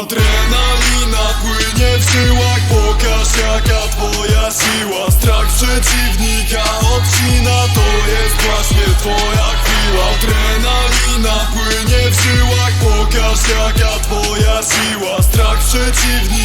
Adrenalina płynie w żyłach Pokaż jaka twoja siła. Strach przeciwnika odcina, To jest właśnie twoja chwila. Adrenalina płynie w żyłach Pokaż jaka twoja siła. Strach przeciwnika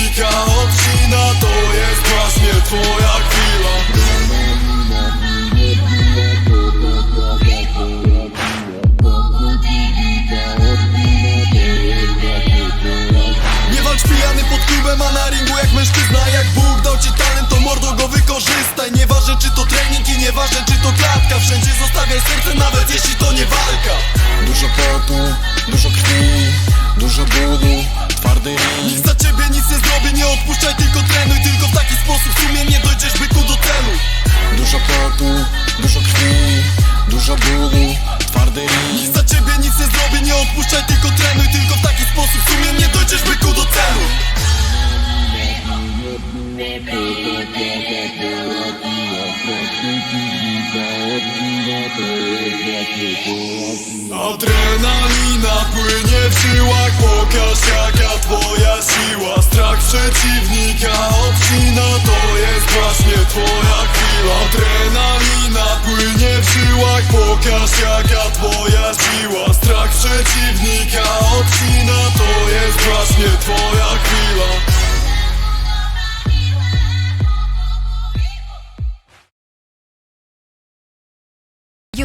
odpuszczaj, tylko trenuj Tylko w taki sposób. Sumiennie dojdziesz byku do celu. Dużo potu, dużo krwi, dużo bólu, twardy ring Nikt za ciebie nic nie zrobi, nie odpuszczaj, tylko trenuj Tylko w taki sposób. Sumiennie dojdziesz byku do celu Adrenalina płynie w żyłach Pokaż jaka twoja siła. Strach przeciwnika odcina To jest właśnie twoja chwila. Adrenalina płynie w żyłach Pokaż jaka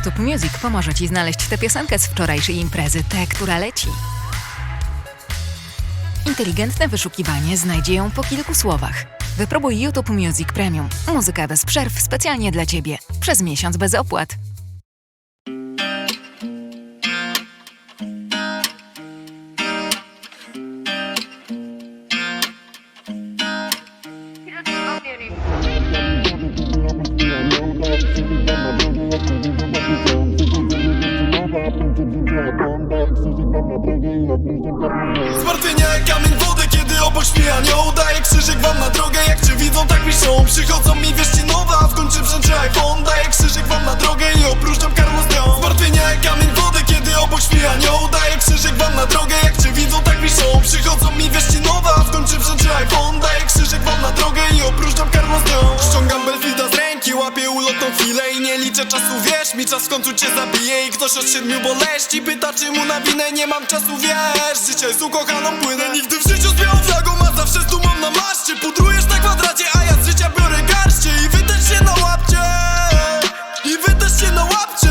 YouTube Music pomoże Ci znaleźć tę piosenkę z wczorajszej imprezy, tę, która leci. Inteligentne wyszukiwanie znajdzie ją po kilku słowach. Wypróbuj YouTube Music Premium. Muzyka bez przerw specjalnie dla Ciebie. Przez miesiąc bez opłat. Kamień wody, kiedy obok śpi anioł Daję krzyżyk wam na drogę, jak cię widzą tak piszą Przychodzą mi wieści nowe, a w końcu brzęczy czas w końcu cię zabije I ktoś od siedmiu boleści pyta, czy mu na winę Nie mam czasu, wiesz, życie z ukochaną płynę. Nigdy w życiu z białą flagą, a zawsze z dumą na maszcie Pudrujesz na kwadracie, a ja z życia biorę garście. I wy też się na łapcie. I wy też się na łapcie